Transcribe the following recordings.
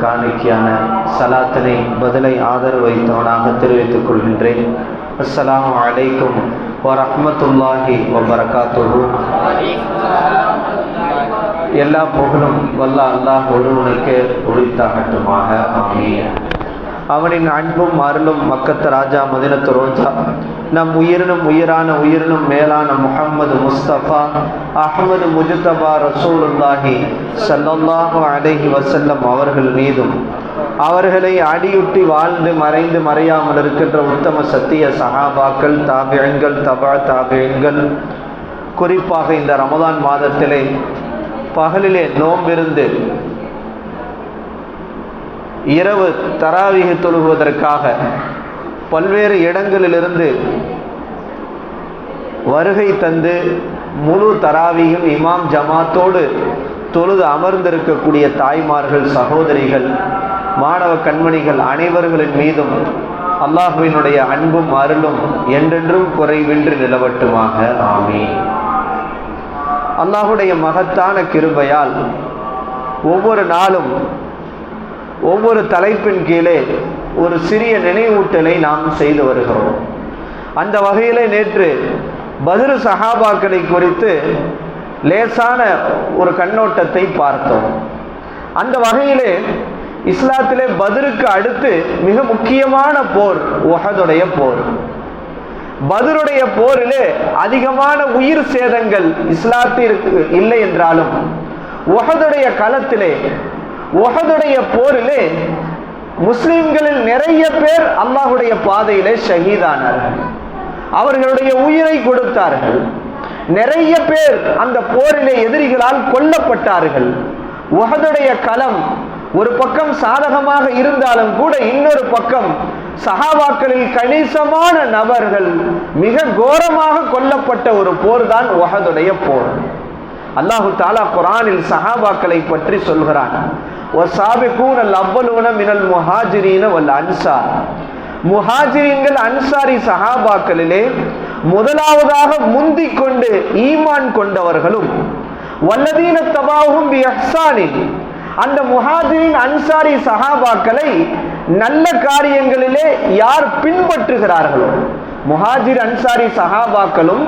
காணிக்கையான சலாத்தினை பதிலை ஆதரவு வைத்தவனாக தெரிவித்துக் கொள்கின்றேன். அஸ்லாம் அலைக்கும் வரமத்துல்லாஹி வபரகாத்துஹு. எல்லா புகழும் வல்ல அல்லாஹ் ஒருவனுக்கு உரித்தாகட்டுமாக. ஆமீன். அவனின் அன்பும் அருளும் மக்கத்து ராஜா மதினத்து ரோஜா. நம் உயிரினும் உயிரான உயிரினும் மேலான முகம்மது முஸ்தபா அஹ்மது முஜுத்தபா ரசூலுல்லாஹி சல்லாஹு அலஹி வசல்லம் அவர்கள் மீதும் அவர்களை அடியுட்டி வாழ்ந்து மறைந்து மறையாமல் இருக்கின்ற உத்தம சத்திய சஹாபாக்கள் தாபியங்கள் தபா தாபியங்கள். குறிப்பாக இந்த ரமதான் மாதத்திலே பகலிலே நோம்பிருந்து இரவு தராவிக தொழுகுவதற்காக பல்வேறு இடங்களிலிருந்து வருகை தந்து முழு தராவியும் இமாம் ஜமாத்தோடு தொழுது அமர்ந்திருக்கக்கூடிய தாய்மார்கள் சகோதரிகள் மாணவ கண்மணிகள் அனைவர்களின் மீதும் அல்லாஹுவினுடைய அன்பும் அருளும் என்றென்றும் குறைவின்றி நிலவட்டுமாக. ஆமே அல்லாஹுடைய மகத்தான கிருபையால் ஒவ்வொரு நாளும் ஒவ்வொரு தலைப்பின் கீழே ஒரு சிறிய நினைவூட்டலை நாம் செய்து வருகிறோம். அந்த வகையிலே நேற்று பதிரு சஹாபாக்களை குறித்து லேசான ஒரு கண்ணோட்டத்தை பார்த்தோம். அந்த வகையிலே இஸ்லாத்திலே பதிருக்கு அடுத்து மிக முக்கியமான போர் உஹதுடைய போர். பதிலுடைய போரிலே அதிகமான உயிர் சேதங்கள் இஸ்லாத்திற்கு இல்லை என்றாலும் உஹதுடைய களத்திலே உஹதுடைய போரிலே முஸ்லிம்களில் நிறைய பேர் அல்லாஹுடைய பாதையிலே ஷஹீதானார்கள் அவர்களுடைய உயிரை கொடுத்தார்கள். நிறைய பேர் அந்த போரிலே எதிரிகளால் கொல்லப்பட்டார்கள். உகதுடைய களம் ஒரு பக்கம் சாதகமாக இருந்தாலும் கூட இன்னொரு பக்கம் சஹாபாக்களில் கணிசமான நபர்கள் மிக கோரமாக கொல்லப்பட்ட ஒரு போர் தான் உஹதுடைய போர். அல்லாஹு தாலா குரானில் சஹாபாக்களை பற்றி சொல்கிறான். ஒசாபிக்கூன் அல் அவ்வலூன மினல் முஹாஜிரீன வல் அன்சார் முஹாஜிரீன்கள் அன்சாரி சஹாபாக்களிலே முதலாவதாக முந்தி கொண்டு ஈமான் கொண்டவர்களும் வல்லதீன தபாவும் பி அஹ்சானின் அந்த முஹாஜிரின் அன்சாரி சஹாபாக்களை நல்ல காரியங்களிலே யார் பின்பற்றுகிறார்களோ முஹாஜிர் அன்சாரி சஹாபாக்களும்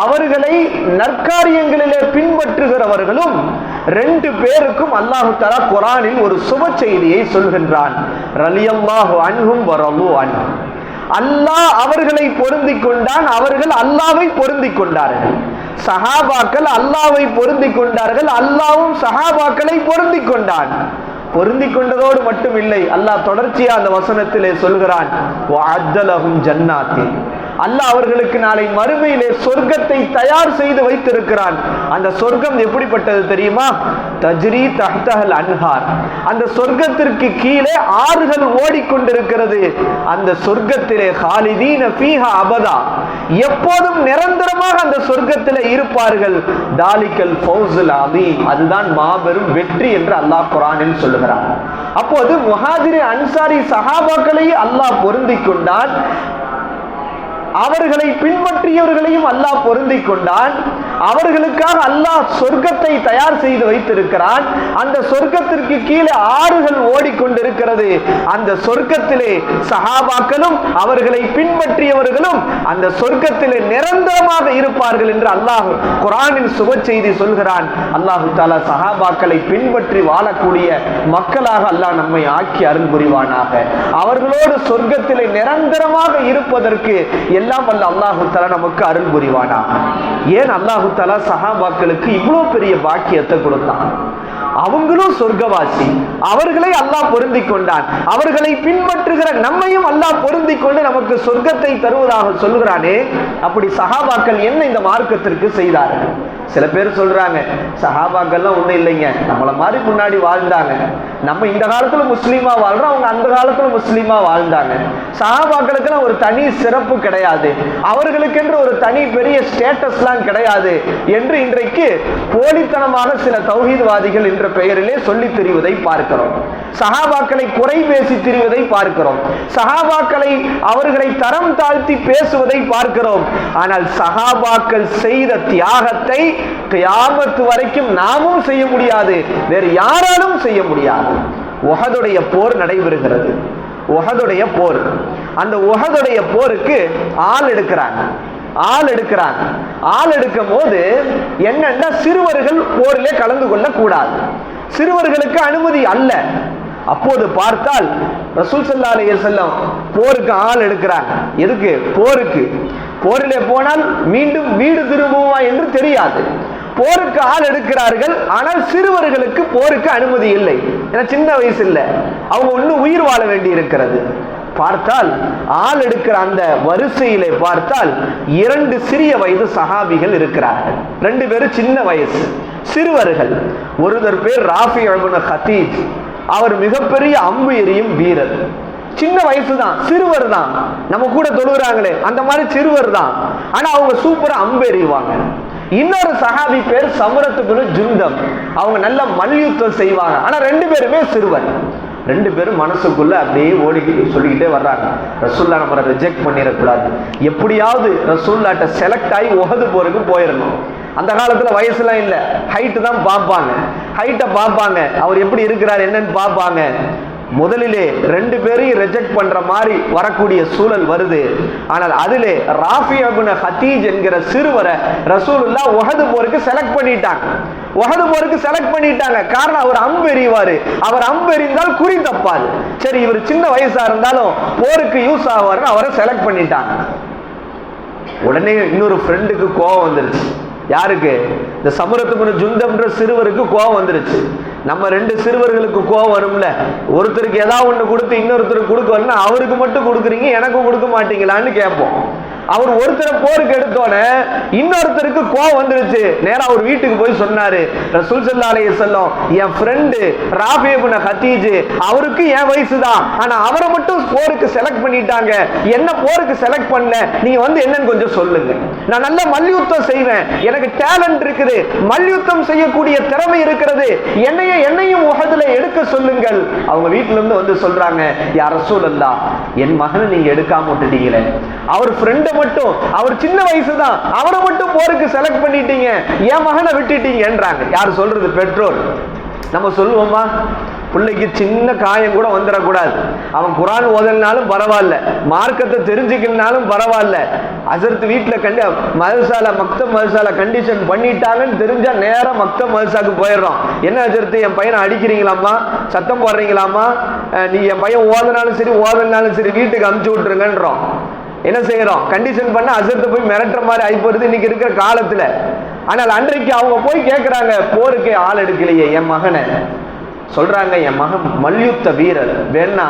அவர்களை நற்காரியங்களிலே பின்பற்றுகிறவர்களும் ரெண்டு பேருக்கும் அல்லாஹு தலா குரானில் ஒரு சுப செய்தியை சொல்கின்றான். ரலியல்லாஹு அன்ஹும் வரவு அன். அல்லாஹ் அவர்களை பொருந்தி கொண்டான் அவர்கள் அல்லாவை பொருந்தி கொண்டார்கள். சஹாபாக்கள் அல்லாவை பொருந்தி கொண்டார்கள் அல்லாவும் சஹாபாக்களை பொருந்தி கொண்டான். பொருந்தி கொண்டதோடு மட்டும் இல்லை அல்லாஹ் தொடர்ச்சியா அந்த வசனத்திலே சொல்கிறான் ஜன்னாத்தி. அல்லாஹ் அவர்களுக்கு நாளை மறுமையிலே சொர்க்கத்தை தயார் செய்து வைத்திருக்கிறான். அந்த சொர்க்கம் எப்படிப்பட்டது தெரியுமா? தஜ்ரி தஹ்தஹல் அன்ஹார். அந்த சொர்க்கத்திற்கு கீழே ஆறுகள் ஓடிக்கொண்டிருக்கிறது. அந்த சொர்க்கத்திலே ஹாலிதீன ஃபீஹா அபதா. எப்போதும் நிரந்தரமாக அந்த சொர்க்கத்தில் இருப்பார்கள். தாலிக்கல் ஃபௌசுல் அதீம் அதுதான் மாபெரும் வெற்றி என்று அல்லாஹ் குரானில் சொல்லுகிறான். அப்போது முஹாஜிரி அன்சாரி சஹாபாக்களை அல்லாஹ் பொருந்தி கொண்டான். அவர்களை பின்பற்றியவர்களையும் அல்லாஹ் பொருந்தி கொண்டான். அவர்களுக்காக அல்லாஹ் சொர்க்கத்தை தயார் செய்து வைத்திருக்கிறான். அந்த சொர்க்கத்திற்கு கீழே ஆறுகள் ஓடிக்கொண்டிருக்கிறது. அந்த சொர்க்கத்திலே சஹாபாக்களும் அவர்களை பின்பற்றியவர்களும் அந்த சொர்க்கத்திலே நிரந்தரமாக இருப்பார்கள் என்று அல்லாஹ் குரானின் சுப செய்தி சொல்கிறான். அல்லாஹு தாலா சஹாபாக்களை பின்பற்றி வாழக்கூடிய மக்களாக அல்லாஹ் நம்மை ஆக்கி அருள் புரிவானாக. அவர்களோடு சொர்க்கத்திலே நிரந்தரமாக இருப்பதற்கு எல்லாம் வல்ல அல்லாஹு நமக்கு அருள் புரிவானா? ஏன் அல்லாஹு தலா சஹாபாக்களுக்கு இவ்வளோ பெரிய பாக்கியத்தை கொடுத்தான்? அவங்களும் சொர்க்கவாசி. அவர்களை அல்லாஹ் பொருந்தி கொண்டான். அவர்களை பின்பற்றுகிற நம்மையும் அல்லாஹ் பொருந்தி கொண்டு நமக்கு சொர்க்கத்தை தருவதாக சொல்கிறானே அப்படி சஹாபாக்கள் என்ன இந்த மார்க்கத்திற்கு செய்தார்கள் சில பேர் சொல்றாங்க சஹாபாக்கள்லாம் ஒண்ணும் இல்லைங்க. நம்மளை மாதிரி முன்னாடி வாழ்ந்தாங்க. நம்ம இந்த காலத்துல முஸ்லீமா வாழ்றோம் அவங்க அந்த காலத்துல முஸ்லீமா வாழ்ந்தாங்க. சஹாபாக்களுக்கெல்லாம் ஒரு தனி சிறப்பு கிடையாது. அவர்களுக்கென்று ஒரு தனி பெரிய ஸ்டேட்டஸ்லாம் கிடையாது. என்று இன்றைக்கு போலித்தனமாக சில தௌஹீத்வாதிகள் என்ற பெயரிலே சொல்லி திரிவதை பார்க்கிறோம். சகாபாக்களை குறை பேசி திரிவதை பார்க்கிறோம். சகாபாக்களை அவர்களை தரம் தாழ்த்தி பேசுவதை பார்க்கிறோம். ஆனால் சகாபாக்கள் செய்த தியாகத்தை கியாமத்து வரைக்கும் நாமும் செய்ய முடியாது. வேறு யாராலும் செய்ய முடியாது. உகதுடைய போர் நடைபெறுகிறது. உகதுடைய போர். அந்த உகதுடைய போருக்கு ஆள் எடுக்கிறாங்க. ஆள் எடுக்கிறாங்க ஆள் எடுக்கும் போது என்னன்னா சிறுவர்கள் போரிலே கலந்து கொள்ள கூடாது சிறுவர்களுக்கு அனுமதி அல்ல. அப்போது பார்த்தால் ரசூல் சல்லா அலைஹி செல்லம் போருக்கு ஆள் எடுக்கிறாங்க எதுக்கு? போருக்கு. போரிலே போனால் மீண்டும் வீடு திரும்புமா என்று தெரியாது. போருக்கு ஆள் எடுக்கிறார்கள் ஆனால் சிறுவர்களுக்கு போருக்கு அனுமதி இல்லை. ஏன்னா சின்ன வயசு இல்லை அவங்க இன்னும் உயிர் வாழ வேண்டி இருக்கிறது பார்த்தால் ஆள் எடுக்கிற அந்த வரிசையிலே பார்த்தால் இரண்டு சிறிய வயது சஹாபிகள் இருக்கிறார்கள். ரெண்டு பேரும் சின்ன வயசு சிறுவர்கள். ஒருவர் பேர் ராஃபி அபுன ஹத்தீஜ் அவர் மிகப்பெரிய அம்பு எறியும் வீரர். சின்ன வயசு தான் சிறுவர் தான் நம்ம கூட தொழுகிறாங்களே அந்த மாதிரி சிறுவர் தான் ஆனா அவங்க சூப்பரா அம்பு எறிவாங்க. இன்னொரு சகாபி பேர் சமரத்துக்குன்னு ஜுந்தம். அவங்க நல்ல மல்யுத்தம் செய்வாங்க. ஆனா ரெண்டு பேருமே சிறுவர். ரெண்டு பேரும் மனசுக்குள்ள அப்படியே ஓடிக்கிட்டு சொல்லிக்கிட்டே வர்றாங்க. ரசூல்லா நம்மளை ரிஜெக்ட் பண்ணிடக்கூடாது. எப்படியாவது ரசூல்லாட்ட செலக்ட் ஆகி உகது போருக்கு போயிடணும். அந்த காலத்தில் வயசுலாம் இல்லை. ஹைட்டு தான் பார்ப்பாங்க. ஹைட்டை பார்ப்பாங்க. அவர் எப்படி இருக்கிறார் என்னன்னு பார்ப்பாங்க. முதலிலே ரெண்டு பேரையும் ரிஜெக்ட் பண்ற மாதிரி வரக்கூடிய சூழல் வருது. ஆனால் அதிலே ராஃபி அபுன ஹத்தீஜ் என்கிற சிறுவரை ரசூலுல்லா உகது போருக்கு செலக்ட் பண்ணிட்டாங்க. உகது போருக்கு செலக்ட் பண்ணிட்டாங்க. காரணம் அவர் அம்பெறிவாரு அவர் அம்பு எறிந்தால் குறி தப்பாது. சரி இவர் சின்ன வயசா இருந்தாலும் போருக்கு யூஸ் ஆவாருன்னு அவரை செலக்ட் பண்ணிட்டாங்க. உடனே இன்னொரு ஃப்ரெண்டுக்கு கோவம் வந்துருச்சு. யாருக்கு? இந்த சமுரத்துக்கு ஜுந்தம்ன்ற சிறுவருக்கு கோவம் வந்துருச்சு. நம்ம ரெண்டு சிறுவர்களுக்கு கோவம் வரும்ல. ஒருத்தருக்கு ஏதாவது ஒன்று கொடுத்து இன்னொருத்தருக்கு கொடுக்க வரலன்னா அவருக்கு மட்டும் கொடுக்குறீங்க எனக்கும் கொடுக்க மாட்டீங்களான்னு கேட்போம். அவர் ஒருத்தரை போருக்கு எடுத்தோடனே இன்னொருத்தருக்கு கோவம் வந்துருச்சு. நேரா அவர் வீட்டுக்கு போய் சொன்னாரு ரசூல் சல்லா செல்லும் செல்லம் என் ஃப்ரெண்டு ராபியபுன ஹத்தீஜ் அவருக்கு என் வயசு தான் ஆனா அவரை மட்டும் போருக்கு செலக்ட் பண்ணிட்டாங்க. என்ன போருக்கு செலக்ட் பண்ணல? நீங்க வந்து என்னன்னு கொஞ்சம் சொல்லுங்க. நான் நல்ல மல்யுத்தம் செய்வேன். எனக்கு டேலண்ட் இருக்குது. மல்யுத்தம் செய்யக்கூடிய திறமை இருக்கிறது. என்னைய என்னையும் உகதுல எடுக்க சொல்லுங்கள். அவங்க வீட்டுல இருந்து வந்து சொல்றாங்க யார சூழல்லா என் மகனை நீங்க எடுக்காம விட்டுட்டீங்களே. அவர் ஃப்ரெண்டை மட்டும் அவர் சின்ன வயசு தான் அவரை மட்டும் போருக்கு செலக்ட் பண்ணிட்டீங்க. என் மகனை விட்டுட்டீங்கன்றாங்க. யார் சொல்றது? பெற்றோர். நம்ம சொல்லுவோமா? பிள்ளைக்கு சின்ன காயம் கூட வந்துடக்கூடாது. அவன் குரான் ஓதல்னாலும் பரவாயில்ல. மார்க்கத்தை தெரிஞ்சுக்கலனாலும் பரவாயில்ல. அசர்த்து வீட்டில் கண்டு மதசாலா மக்த மதசாலா கண்டிஷன் பண்ணிட்டாங்கன்னு தெரிஞ்சால் நேராக மக்த மதசாக்கு போயிடுறோம். என்ன அசர்த்து என் பையனை அடிக்கிறீங்களாம்மா? சத்தம் போடுறீங்களாம்மா? நீ என் பையன் ஓதனாலும் சரி ஓதனாலும் சரி வீட்டுக்கு அமுச்சு விட்டுருங்கன்றோம். என்ன செய்கிறோம் கண்டிஷன் பண்ண அசர்த்து போய் மிரட்டுற மாதிரி ஆகி போகிறது இன்றைக்கி இருக்கிற காலத்தில். ஆனால் அன்றைக்கு அவங்க போய் கேட்குறாங்க போருக்கு ஆள் எடுக்கலையே என் மகனை. சொல்றாங்க என் மகன் மல்யுத்த வீரர். வேணா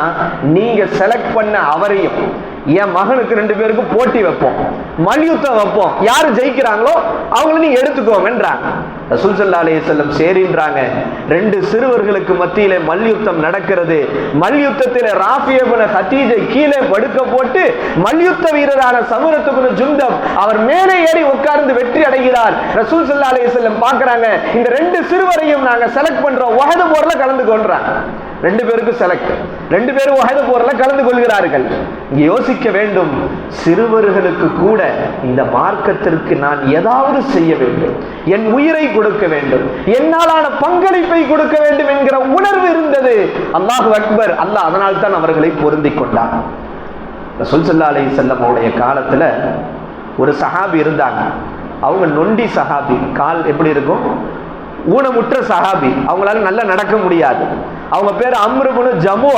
நீங்க செலக்ட் பண்ண அவரையும் என் மகனுக்கு ரெண்டு பேருக்கும் போட்டி வைப்போம். மல்யுத்தம் வைப்போம். யாரு ஜெயிக்கிறாங்களோ அவங்கள நீங்க எடுத்துக்கோங்கன்றாங்க. ரசூல் சல்லா அலைஹி செல்லம் சேரின்றாங்க ரெண்டு சிறுவர்களுக்கு மத்தியிலே மல்யுத்தம் நடக்கிறது. மல்யுத்தத்தில் ராஃபியபுன ஹத்தீஜை கீழே படுக்க போட்டு மல்யுத்த வீரரான சமுரத்துக்குன ஜுந்தம் அவர் மேலே ஏறி உட்கார்ந்து வெற்றி அடைகிறார். ரசூல் சல்லா அலைய செல்லம் பார்க்குறாங்க. இந்த ரெண்டு சிறுவரையும் நாங்க செலக்ட் பண்றோம். உகத போர்ல கலந்து கொள்றாங்க. ரெண்டு பேருக்கும் செலக்ட் ரெண்டு பேரும் உகத போர்ல கலந்து கொள்கிறார்கள். இங்க யோசிக்க வேண்டும். சிறுவர்களுக்கு கூட இந்த மார்க்கத்திற்கு நான் ஏதாவது செய்ய வேண்டும். என் உயிரை கொடுக்க வேண்டும். என்னாலான பங்களிப்பை கொடுக்க வேண்டும் என்கிற உணர்வு இருந்தது. அல்லாஹு அக்பர் அல்லாஹ் அதனால் தான் அவர்களை பொருந்தி கொண்டார் சொல் ஸல்லல்லாஹு அலைஹி வஸல்லம் அவருடைய காலத்துல ஒரு சஹாபி இருந்தாங்க. அவங்க நொண்டி சஹாபி. கால் எப்படி இருக்கும்? ஊனமுற்ற சஹாபி. அவங்களால நல்லா நடக்க முடியாது. அவங்க பேர் அம்ருபுனு ஜமூ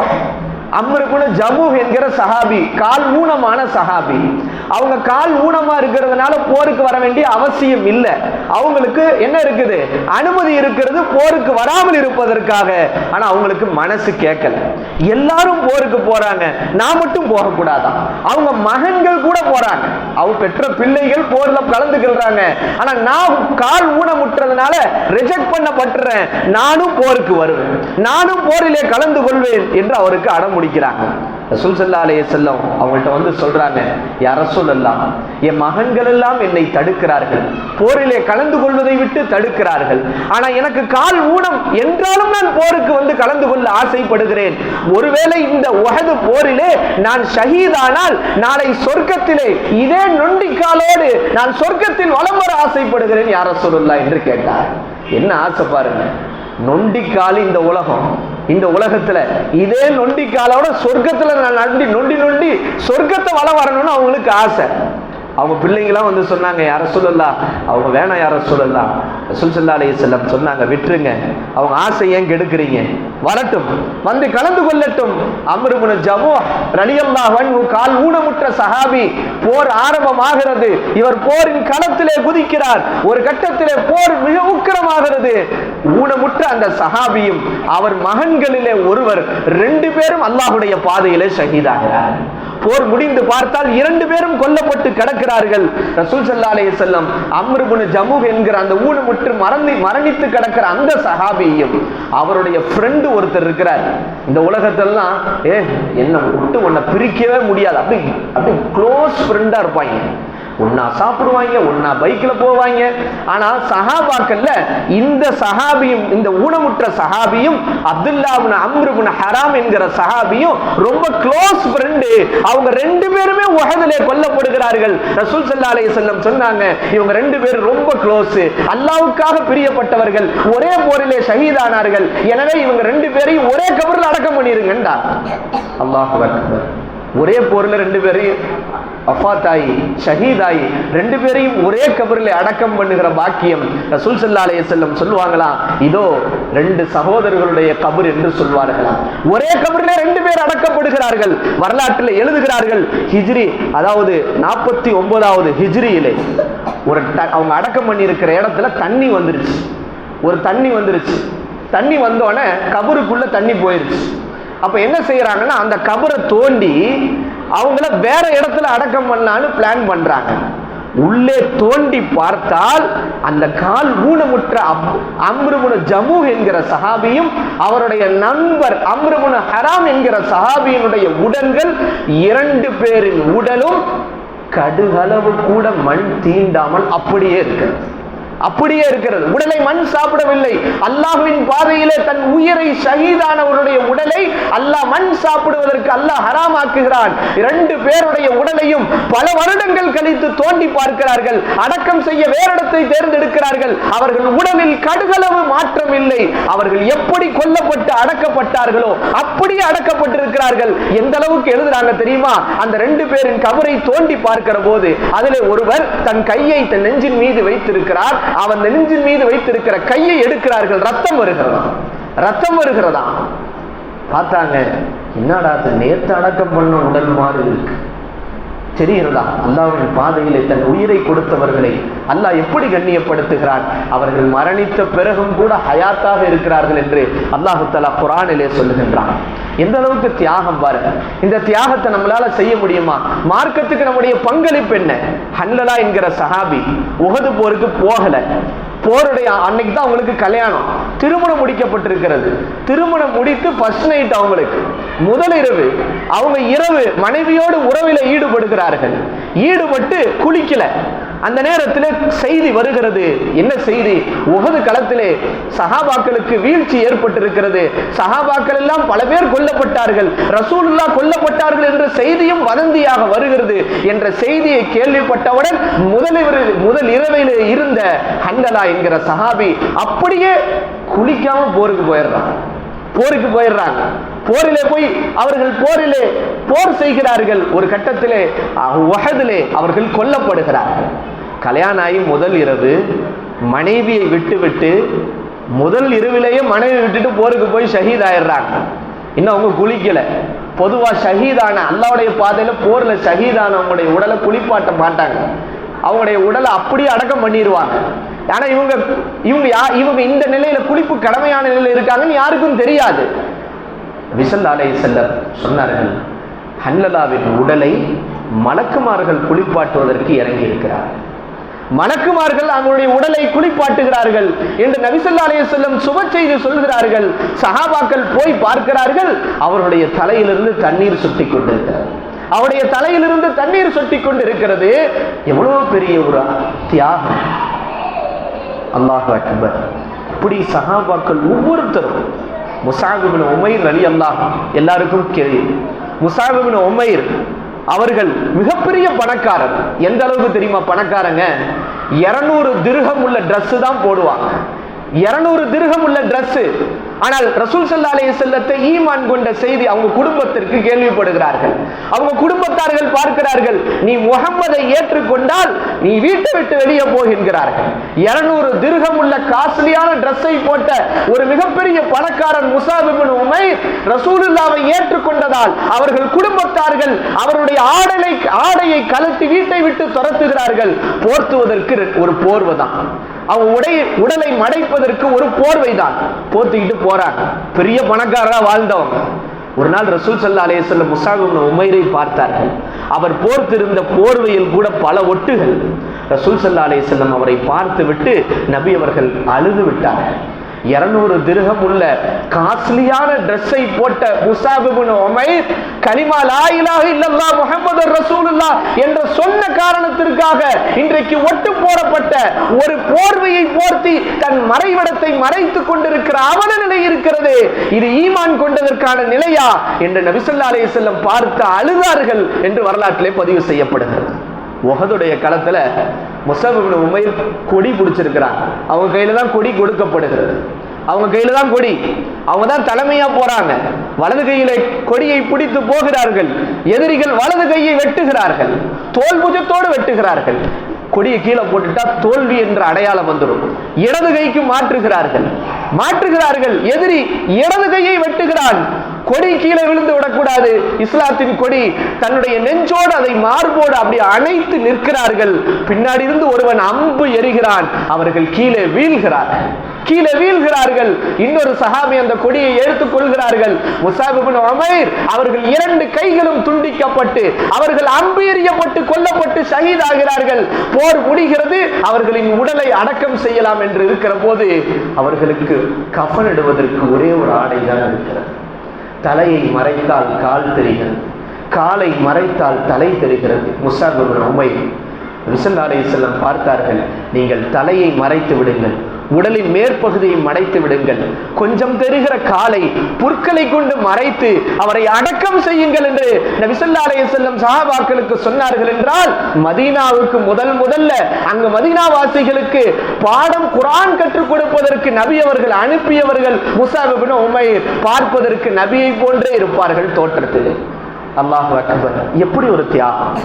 அம்ருபுனு ஜமூ என்கிற சஹாபி கால் ஊனமான சஹாபி. அவங்க கால் ஊனமா இருக்கிறதுனால போருக்கு வர வேண்டிய அவசியம் இல்லை. அவங்களுக்கு என்ன இருக்குது? அனுமதி இருக்கிறது போருக்கு வராமல் இருப்பதற்காக. ஆனா அவங்களுக்கு மனசு கேட்கல எல்லாரும் போருக்கு போறாங்க. நான் மட்டும் போகக்கூடாதான் அவங்க மகன்கள் கூட போறாங்க. அவங்க பெற்ற பிள்ளைகள் போர்ல கலந்துக்கிறாங்க ஆனா நான் கால் ஊனமுற்றதுனால ரிஜெக்ட் பண்ணப்பட்டுறேன். நானும் போருக்கு வருவேன். நானும் போரிலே கலந்து கொள்வேன் என்று அவருக்கு அடமுடி முடிக்கிறாங்க ரசூல் ஸல்லல்லாஹு அலைய செல்லம் அவங்கள்ட்ட வந்து சொல்றாங்க யா எல்லாம் என் மகன்கள் எல்லாம் என்னை தடுக்கிறார்கள். போரிலே கலந்து கொள்வதை விட்டு தடுக்கிறார்கள். ஆனா எனக்கு கால் ஊனம் என்றாலும் நான் போருக்கு வந்து கலந்து கொள்ள ஆசைப்படுகிறேன். ஒருவேளை இந்த உகது போரிலே நான் ஷஹீதானால் நாளை சொர்க்கத்திலே இதே நொண்டிக்காலோடு நான் சொர்க்கத்தில் வலம் வர ஆசைப்படுகிறேன். யார சொல்லலாம் என்று கேட்டார். என்ன ஆசை பாருங்க. நொண்டிக்கால் இந்த உலகம். இந்த உலகத்துல இதே நொண்டி காலோட சொர்க்கத்துல நான் நண்டி நொண்டி நொண்டி சொர்க்கத்தை வள வரணும்னு அவங்களுக்கு ஆசை. அவங்க பிள்ளைங்களாம் வந்து சொன்னாங்க யாரை சொல்லலாம் அவங்க வேணாம் யாரை சொல்லலாம் ரசூல் சல்லா செல்லம் சொன்னாங்க விட்டுருங்க. அவங்க ஆசை ஏன் கெடுக்குறீங்க? வரட்டும். வந்து கலந்து கொள்ளட்டும். அம்ருபுன ஜமோ ரலியல்லாஹு கால் ஊனமுற்ற சஹாபி போர் ஆரம்பமாகிறது. இவர் போரின் களத்திலே குதிக்கிறார். ஒரு கட்டத்திலே போர் மிக உக்கிரமாகிறது. ஊனமுற்ற அந்த சஹாபியும் அவர் மகன்களிலே ஒருவர் ரெண்டு பேரும் அல்லாஹுடைய பாதையிலே ஷஹீதாகிறார். போர் முடிந்து பார்த்தால் இரண்டு பேரும் கொல்லப்பட்டு கிடக்கிறார்கள். ரசூல் சல்லா அலைய செல்லம் அம்ருபுனு இப்னு என்கிற அந்த ஊனமுற்று மறந்து மரணித்து கிடக்கிற அந்த சஹாபியும் அவருடைய ஃப்ரெண்டு ஒருத்தர் இருக்கிறார். இந்த உலகத்தெல்லாம் ஏ என்ன விட்டு உன்னை பிரிக்கவே முடியாது. அப்படி அப்படி க்ளோஸ் ஃப்ரெண்டாக இருப்பாங்க. ஒன்னா சாப்பிடுவாங்க ஒன்னா பைக்ல போவாங்க. ஆனா சஹாபாக்கள்ல இந்த சஹாபியும் இந்த ஊனமுற்ற சஹாபியும் அப்துல்லாபின் அம்ருபின் ஹராம் என்கிற சஹாபியும் ரொம்ப க்ளோஸ் ஃப்ரெண்டு அவங்க ரெண்டு பேருமே உகதிலே கொல்லப்படுகிறார்கள். ரசூல் சல்லா அலைய செல்லம் சொன்னாங்க இவங்க ரெண்டு பேரும் ரொம்ப க்ளோஸ் அல்லாவுக்காக பிரியப்பட்டவர்கள் ஒரே போரிலே ஷஹீதானார்கள் எனவே இவங்க ரெண்டு பேரையும் ஒரே கபரில் அடக்கம் பண்ணிருங்கண்டா. அல்லாஹ் அக்பர். ஒரே போர்ல ரெண்டு பேரையும் அஃபாத்தாயி ஷஹீதாயி ரெண்டு பேரையும் ஒரே கபரில் அடக்கம் பண்ணுகிற பாக்கியம் ரசூல் செல்லாலய செல்லம் சொல்லுவாங்களாம் இதோ ரெண்டு சகோதரர்களுடைய கபர் என்று சொல்வார்களாம் ஒரே கபரில் ரெண்டு பேர் அடக்கப்படுகிறார்கள் வரலாற்றில் எழுதுகிறார்கள். ஹிஜ்ரி அதாவது நாற்பத்தி ஒன்பதாவது ஹிஜ்ரியிலே ஒரு ட- அவங்க அடக்கம் பண்ணியிருக்கிற இடத்துல தண்ணி வந்துருச்சு. ஒரு தண்ணி வந்துருச்சு. தண்ணி வந்தோடனே கபருக்குள்ள தண்ணி போயிருச்சு. அப்போ என்ன செய்கிறாங்கன்னா அந்த கபரை தோண்டி அவங்கள வேற இடத்துல அடக்கம் பண்ணான்னு பிளான் பண்ணுறாங்க உள்ளே தோண்டி பார்த்தால் அந்த கால் ஊனமுற்ற அப்- அம்ருமுன ஜமு என்கிற சஹாபியும் அவருடைய நண்பர் அம்ருமுன ஹராம் என்கிற சஹாபியினுடைய உடல்கள் இரண்டு பேரின் உடலும் கடுகளவு கூட மண் தீண்டாமல் அப்படியே இருக்கிறது. அப்படியே இருக்கிறது. உடலை மண் சாப்பிடவில்லை. அல்லாஹ்வின் பாதையிலே தன் உயிரை ஷஹீதானவருடைய உடலை அல்லாஹ் மண் சாப்பிடுவதற்கு அல்லாஹ் ஹராமாக்குகிறான். இரண்டு பேருடைய உடலையும் பல வருடங்கள் கழித்து தோண்டி பார்க்கிறார்கள். அடக்கம் செய்ய வேற இடத்தை தேர்ந்தெடுக்கிறார்கள். அவர்கள் உடலில் கடுகளவு மாற்றம் இல்லை அவர்கள் எப்படி கொல்லப்பட்டு அடக்கப்பட்டார்களோ அப்படியே அடக்கப்பட்டிருக்கிறார்கள். எந்த அளவுக்கு எழுதுறாங்க தெரியுமா? அந்த ரெண்டு பேரின் கபரை தோண்டி பார்க்கிற போது அதிலே ஒருவர் தன் கையை தன் நெஞ்சின் மீது வைத்திருக்கிறார். அவன் நெஞ்சின் மீது வைத்திருக்கிற கையை எடுக்கிறார்கள். ரத்தம் வருகிறதா? ரத்தம் வருகிறதா? பார்த்தாங்க. என்னடா அது? நேத்து அடக்கம் பண்ண உடல் மாதிரி இருக்கு. தெரிகிறதா? அல்லாவின் பாதையிலே தன் உயிரை கொடுத்தவர்களை அல்லாஹ் எப்படி கண்ணியப்படுத்துகிறான்? அவர்கள் மரணித்த பிறகும் கூட ஹயாத்தாக இருக்கிறார்கள் என்று அல்லாஹு தலா குரானிலே சொல்லுகின்றான். எந்த அளவுக்கு தியாகம் பாருங்க இந்த தியாகத்தை நம்மளால செய்ய முடியுமா? மார்க்கத்துக்கு நம்முடைய பங்களிப்பு என்ன? ஹன்லலா என்கிற சஹாபி உகது போருக்கு போகல. போருடைய அன்னைக்கு தான் அவங்களுக்கு கல்யாணம். திருமணம் முடிக்கப்பட்டிருக்கிறது. திருமணம் முடித்து ஃபர்ஸ்ட் நைட் அவங்களுக்கு. முதல் இரவு அவங்க இரவு மனைவியோடு உறவில ஈடுபடுகிறார்கள். ஈடுபட்டு குளிக்கல. அந்த நேரத்தில் செய்தி வருகிறது. என்ன செய்தி? உகது களத்திலே சஹாபாக்களுக்கு வீழ்ச்சி ஏற்பட்டிருக்கிறது. சஹாபாக்கள் எல்லாம் பல பேர் கொல்லப்பட்டார்கள். ரசூலுல்லா கொல்லப்பட்டார்கள் என்ற செய்தியும் வதந்தியாக வருகிறது என்ற செய்தியை கேள்விப்பட்டவுடன் முதல் முதல் இரவையில் இருந்த ஹண்டலா என்கிற சஹாபி அப்படியே குளிக்காம போருக்கு போயிடுறான். போருக்கு போயிடுறாங்க. போரிலே போய் அவர்கள் போரிலே போர் செய்கிறார்கள். ஒரு கட்டத்திலே உகதிலே அவர்கள் கொல்லப்படுகிறார்கள். கல்யாணம் ஆகி முதல் இரவு மனைவியை விட்டு விட்டு முதல் இரவிலேயே மனைவி விட்டுட்டு போருக்கு போய் ஷஹீத் ஆயிடுறாங்க இன்னும் அவங்க குளிக்கலை. பொதுவாக ஷஹீதான அல்லாவுடைய பாதையில் போரில் ஷஹீதானவங்களுடைய உடலை குளிப்பாட்ட மாட்டாங்க. அவங்களுடைய உடலை அப்படியே அடக்கம் பண்ணிடுவாங்க. ஆனால் இவங்க இவங்க யா இவங்க இந்த நிலையில் குளிப்பு கடமையான நிலையில் இருக்காங்கன்னு யாருக்கும் தெரியாது. விசல் அலை செல்லர் சொன்னார்கள் ஹன்லலாவின் உடலை மலக்குமார்கள் குளிப்பாட்டுவதற்கு இறங்கி இருக்கிறார் மலக்குமார்கள் அவங்களுடைய உடலை குளிப்பாட்டுகிறார்கள். என்று நபிசல்லா செல்லும் செல்லம் சுப செய்தி சொல்கிறார்கள். சஹாபாக்கள் போய் பார்க்கிறார்கள். அவருடைய தலையிலிருந்து தண்ணீர் சுட்டி கொண்டிருக்கிறது. அவருடைய தலையிலிருந்து தண்ணீர் சொட்டி கொண்டு இருக்கிறது எவ்வளவு பெரிய ஒரு தியாகம். அல்லாஹ் அக்பர். இப்படி சஹாபாக்கள் ஒவ்வொருத்தரும் முசாகுபின் உமைர் அலி அல்லாஹ் எல்லாருக்கும் கேள்வி முசாகுபின் உமைர் அவர்கள் மிகப்பெரிய பணக்காரர். எந்த அளவுக்கு தெரியுமா பணக்காரங்க? இருநூறு திருகம் உள்ள Dress தான் போடுவாங்க. இருநூறு திருகம் உள்ள Dress ஆனால் ரசூல் சல்லா அலைஹி செல்லத்தை ஈமான் கொண்ட செய்தி அவங்க குடும்பத்திற்கு கேள்விப்படுகிறார்கள். அவங்க குடும்பத்தார்கள் பார்க்கிறார்கள் நீ முகம்மதை ஏற்றுக்கொண்டால் நீ வீட்டை விட்டு வெளியே போகின்றார்கள் இருநூறு திருகம் உள்ள காஸ்ட்லியான ட்ரெஸ்ஸை போட்ட ஒரு மிகப்பெரிய பணக்காரன் முசாபிபின் உமை ரசூலுல்லாவை ஏற்றுக்கொண்டதால் அவர்கள் குடும்பத்தார்கள் அவருடைய ஆடலை ஆடையை கலட்டி வீட்டை விட்டு துரத்துகிறார்கள். போர்த்துவதற்கு ஒரு போர்வை தான். அவன் உடை உடலை மடைப்பதற்கு ஒரு போர்வை தான். போர்த்துக்கிட்டு போறாங்க பெரிய பணக்காரரா வாழ்ந்தவங்க ஒரு நாள் ரசூல் சல்லா அலையம் முசாபின் உமைரை பார்த்தார்கள். அவர் போர்த்திருந்த போர்வையில் கூட பல ஒட்டுகள். ரசூல் சல்லா அலையம் அவரை பார்த்து விட்டு நபி அவர்கள் அழுது விட்டார்கள் இருநூறு திருகம் உள்ள காஸ்ட்லியான ட்ரெஸ்ஸை போட்ட முசாபிபுன் உமைர் கலிமா லாயிலாக இல்லல்லா முகமது ரசூலுல்லா என்று என்ற சொன்ன காரணத்திற்காக இன்றைக்கு ஒட்டு போடப்பட்ட ஒரு போர்வையை போர்த்தி தன் மறைவிடத்தை மறைத்துக் கொண்டிருக்கிற அவல நிலை இருக்கிறது. இது ஈமான் கொண்டதற்கான நிலையா என்று நபிசல்லா அலைஹி பார்த்து அழுதார்கள் என்று வரலாற்றிலே பதிவு செய்யப்படுகிறது. உகதுடைய களத்துல முசபின் உமைர் கொடி பிடிச்சிருக்கிறாங்க அவங்க கையில தான் கொடி கொடுக்கப்படுகிறது அவங்க கையில தான் கொடி. அவங்க தான் தலைமையா போறாங்க. வலது கையில கொடியை பிடித்து போகிறார்கள். எதிரிகள் வலது கையை வெட்டுகிறார்கள். தோல் புஜத்தோடு வெட்டுகிறார்கள். கொடியை கீழே போட்டுட்டா தோல்வி என்ற அடையாளம் வந்துடும். இடது கைக்கு மாற்றுகிறார்கள். மாற்றுகிறார்கள். எதிரி இடது கையை வெட்டுகிறான். கொடி கீழே விழுந்து விடக்கூடாது. இஸ்லாத்தின் கொடி தன்னுடைய நெஞ்சோடு அதை மார்போடு அப்படி அணைத்து நிற்கிறார்கள். பின்னாடி இருந்து ஒருவன் அம்பு எறிகிறான் அவர்கள் கீழே வீழ்கிறார். கீழே வீழ்கிறார்கள். இன்னொரு சஹாபி அந்த கொடியை எடுத்துக் கொள்கிறார்கள். முசாபிபின் உமைர் அவர்கள் இரண்டு கைகளும் துண்டிக்கப்பட்டு அவர்கள் அம்பு எறியப்பட்டு கொல்லப்பட்டு ஷஹீதாகிறார்கள் போர் முடிகிறது. அவர்களின் உடலை அடக்கம் செய்யலாம் என்று இருக்கிற போது அவர்களுக்கு கஃனிடுவதற்கு ஒரே ஒரு ஆடை தான் இருக்கிறது. தலையை மறைத்தால் கால் தெரிகிறது. காலை மறைத்தால் தலை தெரிகிறது. முசாபிபின் உமைர் ரிசல்லாலை செல்லம் பார்த்தார்கள் நீங்கள் தலையை மறைத்து விடுங்கள். உடலின் மேற்பகுதியை மடைத்து விடுங்கள். கொஞ்சம் தெரிகிற காலை புற்களை கொண்டு மறைத்து அவரை அடக்கம் செய்யுங்கள் என்று நபிசல்லாலே செல்லும் சஹாபாக்களுக்கு சொன்னார்கள் என்றால் மதீனாவுக்கு முதல் முதல்ல அங்கு மதீனாவாசிகளுக்கு பாடம் குரான் கற்றுக் கொடுப்பதற்கு நபி அவர்கள் அனுப்பியவர்கள் முசாபிபின் உமைர் பார்ப்பதற்கு நபியை போன்றே இருப்பார்கள் தோற்றத்தில். அல்லாஹ் எப்படி ஒரு தியாகம்?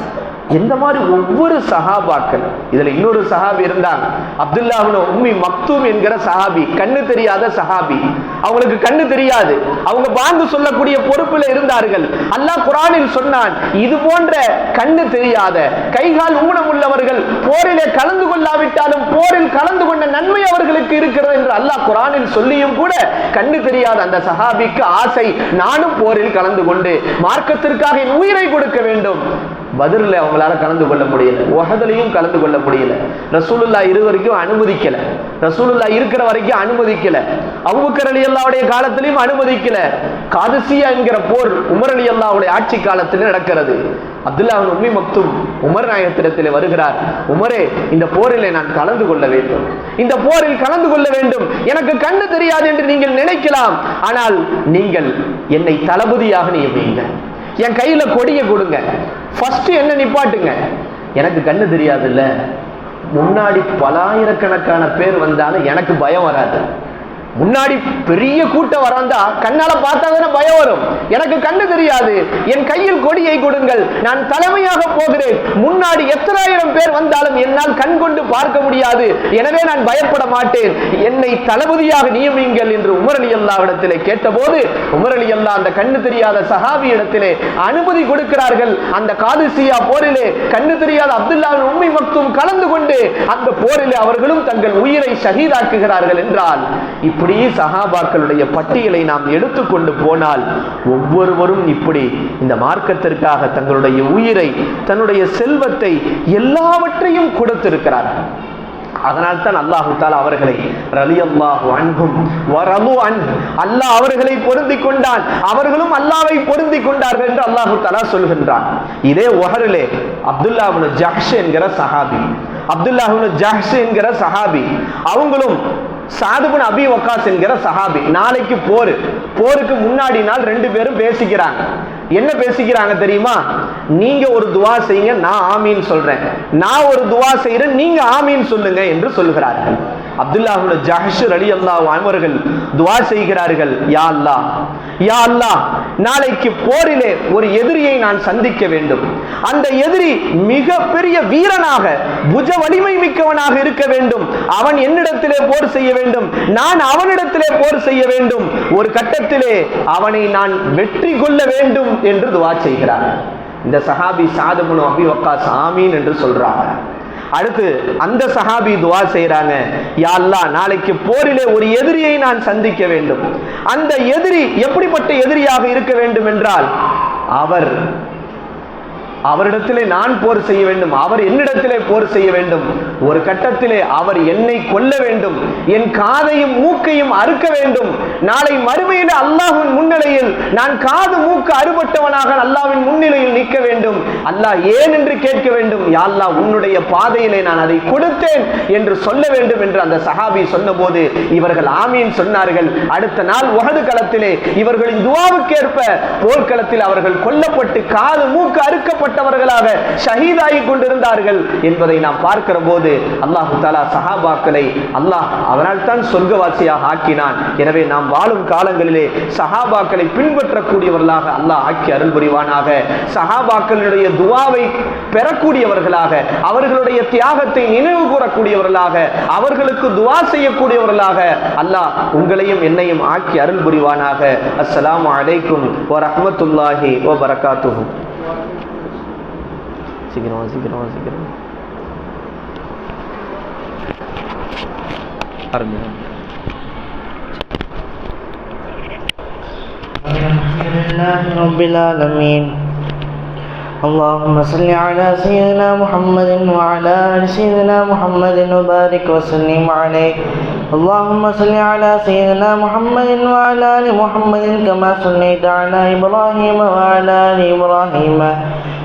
இந்த மாதிரி ஒவ்வொரு சஹாபாக்கள் இதுல இன்னொரு சஹாபி இருந்தாங்க. அப்துல்லாஹ்னு உம்மி மக்தூம் என்கிற சஹாபி கண்ணு தெரியாத சஹாபி. அவங்களுக்கு கண்ணு தெரியாது. அவங்க பாந்து சொல்லக்கூடிய பொறுப்புல இருந்தார்கள். அல்லாஹ் குரானில் சொன்னான் இது போன்ற கண்ணு தெரியாத கைகால் ஊனம் உள்ளவர்கள் போரிலே கலந்து கொள்ளாவிட்டாலும் போரில் கலந்து கொண்ட நன்மை அவர்களுக்கு இருக்கிறது என்று அல்லாஹ் குரானில் சொல்லியும் கூட கண்ணு தெரியாத அந்த சஹாபிக்கு ஆசை நானும் போரில் கலந்து கொண்டு மார்க்கத்திற்காக என் உயிரை கொடுக்க வேண்டும். பதிரில் அவங்களால கலந்து கொள்ள முடியல. உகதுலையும் கலந்து கொள்ள முடியல. ரசூலுல்லா இரு வரைக்கும் அனுமதிக்கல. ரசூலுல்லா இருக்கிற வரைக்கும் அனுமதிக்கல. அபுபக்கர் அலி அல்லாவுடைய காலத்திலையும் அனுமதிக்கல. காதசியா என்கிற போர் உமர் அலி அல்லாவுடைய ஆட்சி காலத்தில் நடக்கிறது. அப்துல்லாவின் உம்மி மக்தும் உமர் நாயகத்திடத்தில் வருகிறார். உமரே இந்த போரில் நான் கலந்து கொள்ள வேண்டும். இந்த போரில் கலந்து கொள்ள வேண்டும். எனக்கு கண்ணு தெரியாது என்று நீங்கள் நினைக்கலாம். ஆனால் நீங்கள் என்னை தளபதியாக நியமியுங்கள். என் கையில் கொடியை கொடுங்க. ஃபஸ்ட்டு என்ன நிப்பாட்டுங்க. எனக்கு கண்ணு தெரியாதுல்ல. முன்னாடி பலாயிரக்கணக்கான பேர் வந்தாலும் எனக்கு பயம் வராது. முன்னாடி பெரிய கூட்டம் வராந்தா கண்ணால பார்த்தா தானே பயம் வரும். எனக்கு கண்ணு தெரியாது. என் கையில் கொடியை கொடுங்கள். நான் தலைமையாக போகிறேன். முன்னாடி எத்தனாயிரம் பேர் வந்தாலும் என்னால் கண் கொண்டு பார்க்க முடியாது. எனவே நான் பயப்பட மாட்டேன். என்னை தளபதியாக நியமிங்கள் என்று உமர் அலி அல்லாவிடத்திலே கேட்டபோது உமர் அலி அல்லா அந்த கண்ணு தெரியாத சஹாபி இடத்திலே அனுமதி கொடுக்கிறார்கள். அந்த காதுசியா போரிலே கண்ணு தெரியாத அப்துல்லாவின் உண்மை மக்தும் கலந்து கொண்டு அந்த போரிலே அவர்களும் தங்கள் உயிரை ஷஹீதாக்குகிறார்கள் என்றால் இப்படி சஹாபாக்களுடைய பட்டியலை நாம் எடுத்துக்கொண்டு போனால் ஒவ்வொருவரும் இப்படி இந்த மார்க்கத்திற்காக தங்களுடைய உயிரை தன்னுடைய செல்வத்தை எல்லாவற்றையும் கொடுத்திருக்கிறார் அதனால் தான் அல்லாஹு தாலா அவர்களை ரலி அல்லாஹு அன்பும் வரது அன் அல்லாஹ் அவர்களை பொருந்தி கொண்டான். அவர்களும் அல்லாவை பொருந்தி கொண்டார்கள் என்று அல்லாஹு தாலா சொல்கின்றான். இதே ஒஹரிலே அப்துல்லாஹுன ஜஹ்ஷ் என்கிற சஹாபி அப்துல்லாஹு ஜஹ்ஷ் என்கிற சஹாபி அவங்களும் சாதுபுன் அபி ஒக்காஸ் என்கிற சஹாபி நாளைக்கு போர். போருக்கு முன்னாடி நாள் ரெண்டு பேரும் பேசிக்கிறாங்க. என்ன பேசிக்கிறாங்க தெரியுமா? நீங்க ஒரு துவா செய்யுங்க நான் ஆமீன் சொல்றேன். நான் ஒரு துவா செய்யறேன் நீங்க ஆமீன் சொல்லுங்க என்று சொல்லுகிறார்கள் அப்துல்லாஹுல ஜஹஷர் அலி அல்லாஹ் அவர்கள் துவா செய்கிறார்கள் யா அல்லா யா அல்லாஹ் நாளைக்கு போரிலே ஒரு எதிரியை நான் சந்திக்க வேண்டும். அந்த எதிரி மிக பெரிய வீரனாக புஜ வலிமை மிக்கவனாக இருக்க வேண்டும். அவன் என்னிடத்திலே போர் செய்ய வேண்டும். நான் அவனிடத்திலே போர் செய்ய வேண்டும். ஒரு கட்டத்திலே அவனை நான் வெற்றி கொள்ள வேண்டும் என்று துவா செய்கிறார். இந்த சஹாபி சாதமுனு அபி வக்காஸ் ஆமீன் என்று சொல்றாங்க. அடுத்து அந்த சஹாபி துவா செய்கிறாங்க யாழ்லா நாளைக்கு போரிலே ஒரு எதிரியை நான் சந்திக்க வேண்டும். அந்த எதிரி எப்படிப்பட்ட எதிரியாக இருக்க வேண்டும் என்றால் அவர் அவரிடத்திலே நான் போர் செய்ய வேண்டும். அவர் என்னிடத்திலே போர் செய்ய வேண்டும். ஒரு கட்டத்திலே அவர் என்னை கொல்ல வேண்டும். என் காதையும் மூக்கையும் அறுக்க வேண்டும். நாளை மறுமையில் அல்லாஹின் முன்னிலையில் நான் காது மூக்கு அறுபட்டவனாக அல்லாவின் முன்னிலையில் நிற்க வேண்டும். அல்லாஹ் ஏன் என்று கேட்க வேண்டும். யாழ்லா உன்னுடைய பாதையிலே நான் அதை கொடுத்தேன் என்று சொல்ல வேண்டும் என்று அந்த சஹாபி சொன்னபோது இவர்கள் ஆமீன் சொன்னார்கள். அடுத்த நாள் உகது களத்திலே இவர்களின் துவாவுக்கேற்ப போர்க்களத்தில் அவர்கள் கொல்லப்பட்டு காது மூக்கு அறுக்கப்பட்ட அறுக்கப்பட்டவர்களாக ஷஹீதாகி கொண்டிருந்தார்கள் என்பதை நாம் பார்க்கிற போது அல்லாஹு தாலா சஹாபாக்களை அல்லாஹ் அவனால் தான் சொர்க்கவாசியாக ஆக்கினான். எனவே நாம் வாழும் காலங்களிலே சஹாபாக்களை பின்பற்றக்கூடியவர்களாக அல்லாஹ் ஆக்கி அருள் புரிவானாக. சஹாபாக்களுடைய துவாவை பெறக்கூடியவர்களாக அவர்களுடைய தியாகத்தை நினைவு கூறக்கூடியவர்களாக அவர்களுக்கு துவா செய்யக்கூடியவர்களாக அல்லாஹ் உங்களையும் என்னையும் ஆக்கி அருள் புரிவானாக. அஸ்லாம் அலைக்கும் வ ரஹ்மத்துல்லாஹி Seguirão, seguirão, seguirão. Armin. الحمد لله رب العالمين اللهم صل على سيدنا محمد وعلى آل سيدنا محمد وبارك وسلم عليه اللهم صل على سيدنا محمد وعلى آل محمد كما صليت على إبراهيم وعلى آل إبراهيم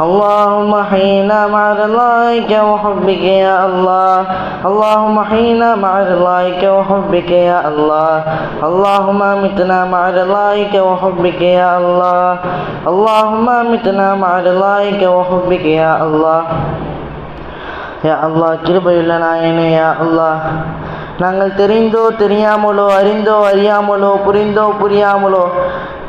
اللهم حينا مع رضاك وحبك يا الله اللهم حينا مع رضاك وحبك يا الله اللهم متنا مع رضاك وحبك يا الله اللهم متنا مع رضاك وحبك يا الله யா அல்லாஹ் கிருபையுள்ள நாயனே யா அல்லாஹ் நாங்கள் தெரிந்தோ தெரியாமலோ அறிந்தோ அறியாமலோ புரிந்தோ புரியாமலோ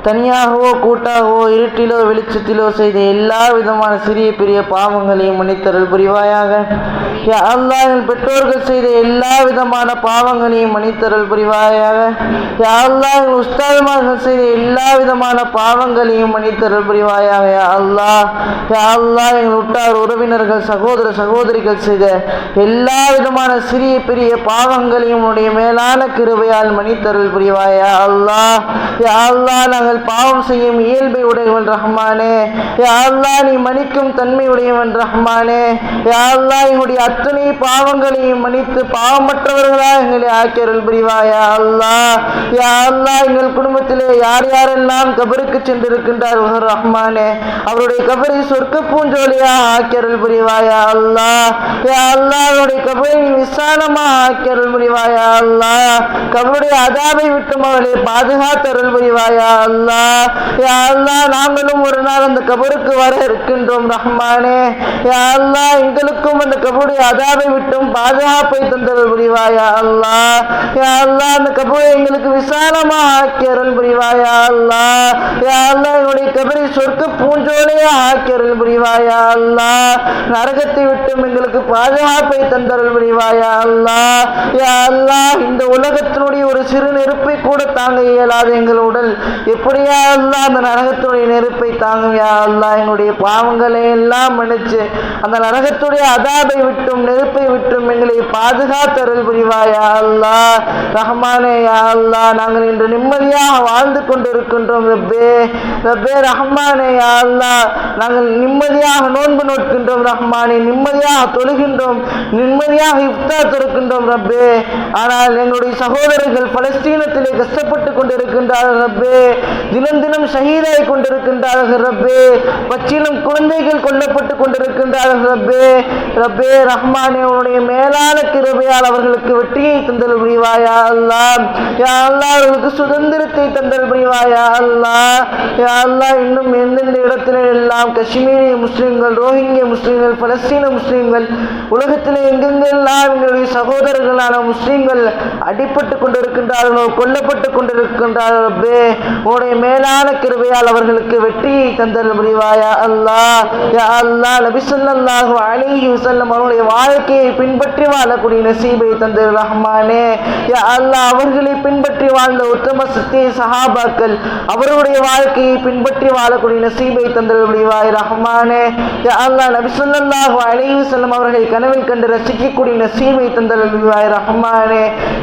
தனியாகவோ கூட்டாகவோ இருட்டிலோ வெளிச்சத்திலோ செய்த எல்லா விதமான சிறிய பெரிய பாவங்களையும் மன்னித்தருள் புரிவாயாக. யா அல்லாஹ் எங்கள் பெற்றோர்கள் செய்த எல்லா விதமான பாவங்களையும் மன்னித்தருள் புரிவாயாக. யா அல்லாஹ் எங்கள் உஸ்தாதுமார்கள் செய்த எல்லா விதமான பாவங்களையும் மன்னித்தருள் புரிவாயாக. யா அல்லாஹ் யா அல்லாஹ் எங்கள் உற்றார் உறவினர்கள் சகோதர சகோதரிகள் செய்த எல்லா விதமான சிறிய பெரிய பாவங்களையும் உன்னுடைய மேலான கிருபையால் மன்னித்தருள் புரிவாயா அல்லாஹ் யா அல்லாஹ் நாங்கள் நாங்கள் பாவம் செய்யும் இயல்பை உடையவன் ரஹ்மானே. யாழ்லா நீ மன்னிக்கும் தன்மை உடையவன் ரஹ்மானே. யாழ்லா எங்களுடைய அத்தனை பாவங்களையும் மன்னித்து பாவமற்றவர்களாக எங்களை ஆக்கியருள் புரிவாயா அல்லாஹ். யா அல்லாஹ் எங்கள் குடும்பத்திலே யார் யாரெல்லாம் கபருக்கு சென்றிருக்கின்றார்கள் ரஹ்மானே. அவருடைய கபரை சொர்க்க பூஞ்சோலியா ஆக்கியருள் புரிவாயா அல்லாஹ். யா அல்லாஹ் அவருடைய கபரை நீ விசாலமா ஆக்கியருள் புரிவாயா அல்லாஹ். கபருடைய அதாவை விட்டும் அவளை பாதுகாத்தருள் புரிவாயா அல்லாஹ் யா அல்லாஹ் நாங்களும் ஒரு நாள் அந்த கபருக்கு வர இருக்கின்றோம் ரஹ்மானே. யா அல்லாஹ் எங்களுக்கும் அந்த கபருடைய அதாவை விட்டும் பாதுகாப்பை தந்தருள் புரிவாயா அல்லா யா அல்லாஹ் அந்த கபரை எங்களுக்கு விசாலமாக ஆக்கி அருள் புரிவாயா அல்லா யா அல்லாஹ் எங்களுடைய கபரை சொர்க்க பூஞ்சோலையா ஆக்கி அருள் புரிவாயா அல்லா நரகத்தை விட்டும் எங்களுக்கு பாதுகாப்பை தந்தருள் புரிவாயா அல்லா யா அல்லாஹ் இந்த உலகத்தினுடைய ஒரு சிறு நெருப்பை கூட தாங்க இயலாத எங்கள் உடல். எப்படி எப்படியா அல்லா அந்த நரகத்துடைய நெருப்பை தாங்கும். யா அல்லாஹ் என்னுடைய பாவங்களை எல்லாம் மன்னிச்சு அந்த நரகத்துடைய அதாபை விட்டும் நெருப்பை விட்டும் எங்களை பாதுகாத்தருள் புரிவாயா அல்லாஹ் ரஹ்மானே யா அல்லாஹ் நாங்கள் இன்று நிம்மதியாக வாழ்ந்து கொண்டிருக்கின்றோம் ரப்பே. ரப்பே ரஹ்மானே யா நாங்கள் நிம்மதியாக நோன்பு நோட்கின்றோம் ரஹ்மானே. நிம்மதியாக தொழுகின்றோம் நிம்மதியாக இப்தா திறக்கின்றோம் ரப்பே. ஆனால் எங்களுடைய சகோதரர்கள் பலஸ்தீனத்திலே கஷ்டப்பட்டு கொண்டிருக்கின்றார்கள் ரப்பே. தினம் தினம் ஷஹீதாய் கொண்டிருக்கின்றார்கள் ரப்பே. பச்சிலும் குழந்தைகள் கொல்லப்பட்டு கொண்டிருக்கின்றார்கள் ரப்பே. ரப்பே ரஹ்மானே உன்னுடைய மேலான கிருபையால் அவர்களுக்கு வெற்றியை தந்தல் புரிவாயா அல்லா. யா அல்லா அவர்களுக்கு சுதந்திரத்தை தந்தல் புரிவாயா அல்லா. யா அல்லா இன்னும் எந்தெந்த இடத்துல எல்லாம் காஷ்மீரிய முஸ்லிம்கள் ரோஹிங்கிய முஸ்லிம்கள் பலஸ்தீன முஸ்லிம்கள் உலகத்தில் எங்கெங்கெல்லாம் எங்களுடைய சகோதரர்களான முஸ்லிம்கள் அடிபட்டு கொண்டிருக்கின்றார்களோ கொல்லப்பட்டு கொண்டிருக்கின்றார்கள் ரப்பே. உன்னுடைய மேலான கிருபையால் அவர்களுக்கு வெற்றியை தந்தல் முடிவாயா அல்லா? யா அல்லா நபி சொல்லாஹு அலைஹி வஸல்லம் அவருடைய வாழ்க்கையை பின்பற்றி வாழக்கூடிய நசீபை தந்தல் ரஹ்மானே. யா அல்லா அவர்களை பின்பற்றி வாழ்ந்த உத்தம சத்திய சஹாபாக்கள் அவருடைய வாழ்க்கையை பின்பற்றி வாழக்கூடிய நசீபை தந்தல் முடிவாய் ரஹ்மானே. யா அல்லா நபி சொல்லாஹு அலைஹி வஸல்லம் அவர்களை கனவில் கண்டு ரசிக்கக்கூடிய நசீபை தந்தல் முடிவாய் ரஹ்மானே.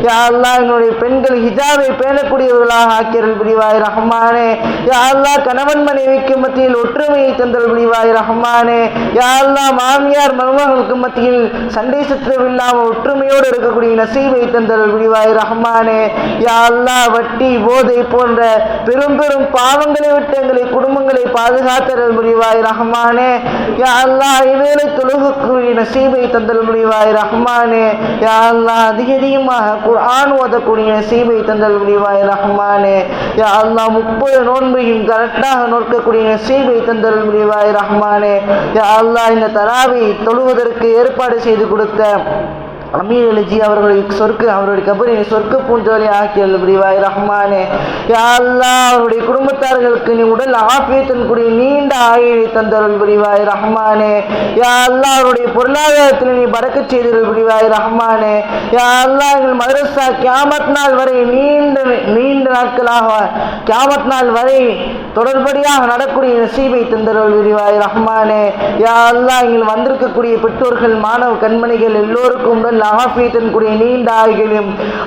யா அல்லா எங்களுடைய பெண்கள் ஹிஜாபை பேணக்கூடியவர்களாக ஆக்கியர்கள் புரிவாய் ரஹ்மான். யா அல்லா கணவன் மனைவிக்கு மத்தியில் ஒற்றுமையை தந்தல் புரிவாய் ரஹ்மானே. யா அல்லா மாமியார் மருமகளுக்கு மத்தியில் சண்டை சச்சரவு இல்லாமல் ஒற்றுமையோடு இருக்கக்கூடிய நசீவை தந்தல் புரிவாய் ரஹ்மானே. யா அல்லா வட்டி போதை போன்ற பெரும் பெரும் பாவங்களை விட்டு எங்களை குடும்பங்களை பாதுகாத்தல் புரிவாய் ரஹ்மானே. யா அல்லா இவேளை தொழுகக்கூடிய நசீவை தந்தல் புரிவாய் ரஹ்மானே. யா அல்லா அதிக அதிகமாக குர்ஆன் ஓதக்கூடிய நசீபை தந்தல் புரிவாய் ரஹ்மானே. யா அல்லா முப்பது நோன்பையும் கரெக்டாக நோக்கக்கூடிய நசீபை தந்தல் முடிவாய் ரஹ்மானே. அல்லா இந்த தராவை தொழுவதற்கு ஏற்பாடு செய்து கொடுத்த அமீர் எழுஜி அவர்களுடைய சொர்க்க அவருடைய கபரின் சொர்க்க பூஞ்சோலி ஆக்கியல் புரிவாய் ரஹ்மானே. யா அவருடைய குடும்பத்தார்களுக்கு நீ உடல் ஆபியத்தின் கூடிய நீண்ட ஆயுளை தந்தருள் புரிவாய் ரஹ்மானே. யா அவருடைய பொருளாதாரத்தில் நீ பறக்க செய்தருள் புரிவாய் ரஹ்மானே. யா எங்கள் மதரசா கியாமத் நாள் வரை நீண்ட நீண்ட நாட்களாக கியாமத் நாள் வரை தொடர்படியாக நடக்கூடிய நசீபை தந்தருள் புரிவாய் ரஹ்மானே. யா எங்கள் வந்திருக்கக்கூடிய பெற்றோர்கள் மாணவ கண்மணிகள் எல்லோருக்கும் உடல் ஆஃபியத்தின்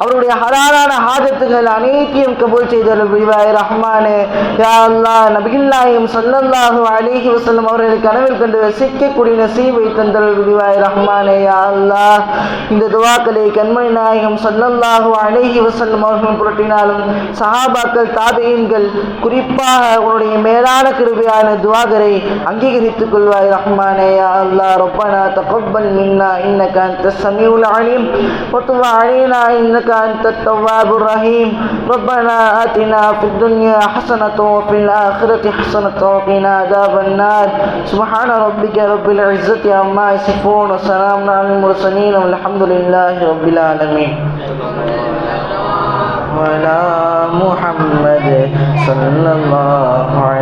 அவருடைய ஹலாலான ஹாஜத்துகள் அனைத்தையும் கபூல் செய்தல் புரிவாய் ரஹ்மானு. யா வசல்லம் அவர்களை கனவில் கண்டு ரசிக்கக்கூடிய நசீவை தந்தல் புரிவாய் ரஹ்மானே. அல்லா இந்த துவாக்களை கண்மணி நாயகம் சல்லல்லாஹு அலிஹி வசல்லம் அவர்கள் புரட்டினாலும் சஹாபாக்கள் தாபெயின்கள் குறிப்பாக உன்னுடைய மேலான கிருபையான துவாகரை அங்கீகரித்துக் கொள்வாய் ரஹ்மானே. யா அல்லா ரொப்பனா தகப்பன் மின்னா இன்ன கந்த சமீவுல் العليم وتب علينا إنك أنت التواب الرحيم. ربنا آتنا في الدنيا حسنة وفي الآخرة حسنة وقنا عذاب النار. سبحان ربك رب العزة عما يصفون وسلام على المرسلين والحمد لله رب العالمين. وعلى محمد صلى الله عليه